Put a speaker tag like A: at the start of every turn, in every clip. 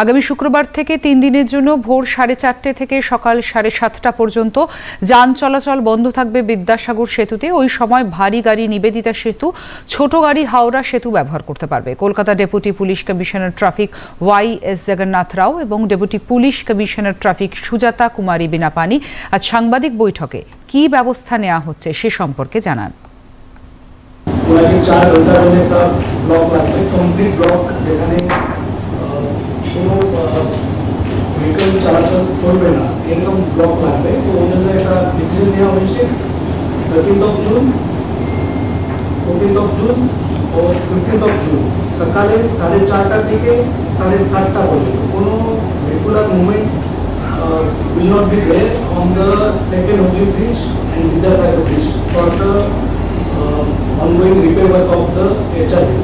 A: আগামী শুক্রবার থেকে তিন দিনের জন্য ভোর সাড়ে চারটে থেকে সকাল সাড়ে সাতটা পর্যন্ত যান চলাচল বন্ধ থাকবে বিদ্যাসাগর সেতুতে। ওই সময় ভারী গাড়ি, নিবেদিতা সেতু, ছোট গাড়ি, হাওড়া সেতু ব্যবহার করতে পারবে। Kolkata deputy police commissioner traffic Y S Jagannath Rao এবং deputy police commissioner traffic Sujata Kumari Binapani আজ সাংবাদিক বৈঠকে কি ব্যবস্থা নেওয়া হচ্ছে সে সম্পর্কে জানান।
B: চার ব্লক লাগবে কমপ্লিট ব্লক যেখানে আহ, কোনো ভেহিকল চলাচল চলবে না এরকম ব্লক লাগবে। তো ওই জন্য একটা ডিসিশন নেওয়া হয়েছে। Thirteenth of June fourteenth of June O fifteenth of June সকালে সাড়ে চারটা থেকে সাড়ে সাতটা পর্যন্ত। কোনো regular movement will not be there on the second Hooghly Bridge and Vidyadhara Bridge for the uh, ongoing repair work of the HRBC.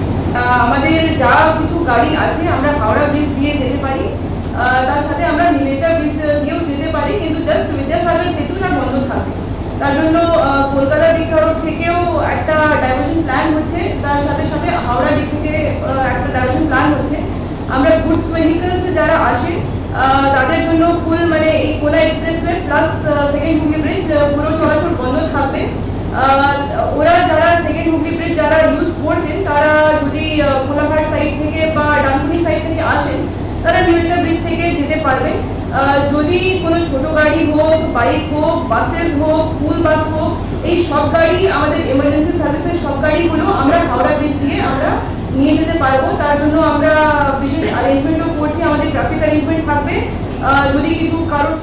C: আমাদের যা কিছু গাড়ি আছে আমরা হাওড়া ব্রিজ দিয়ে যেতে পারি আহ, তার সাথে আমরা নিবেদিতা ব্রিজ দিয়েও যেতে পারি কিন্তু জাস্ট সেতুটা বন্ধ থাকে তার জন্য কলকাতা দিক থেকেও একটা ডাইভার্সন প্ল্যান হচ্ছে। তার সাথে সাথে হাওড়া দিক থেকে একটা ডাইভার্সন প্ল্যান হচ্ছে। আমরা গুডস ভেহিকলস যারা আসে তাদের জন্য ফুল মানে এই Kona expressway plus second Hooghly bridge পুরো চলাচল বন্ধ থাকবে। ওরা যারা সেকেন্ড হুগলি ব্রিজ যারা ইউজ করতেন তারা যদি কোলাঘাট সাইড থেকে বা ডানকুনি সাইড থেকে আসেন, তারা নিবেদিতা ব্রিজ থেকে যেতে পারবেন। যদি কোনো ছোট গাড়ি হোক বাইক হোক বাসেস হোক স্কুল বাস হোক, এই সব গাড়ি আমাদের এমার্জেন্সি সার্ভিসের সব গাড়িগুলো আমরা হাওড়া ব্রিজ দিয়ে আমরা নিয়ে যেতে পারব। তার জন্য আমরা বিশেষ অ্যারেঞ্জমেন্টও করছি, আমাদের ট্রাফিক অ্যারেঞ্জমেন্ট থাকবে। যদি কিছু কারোর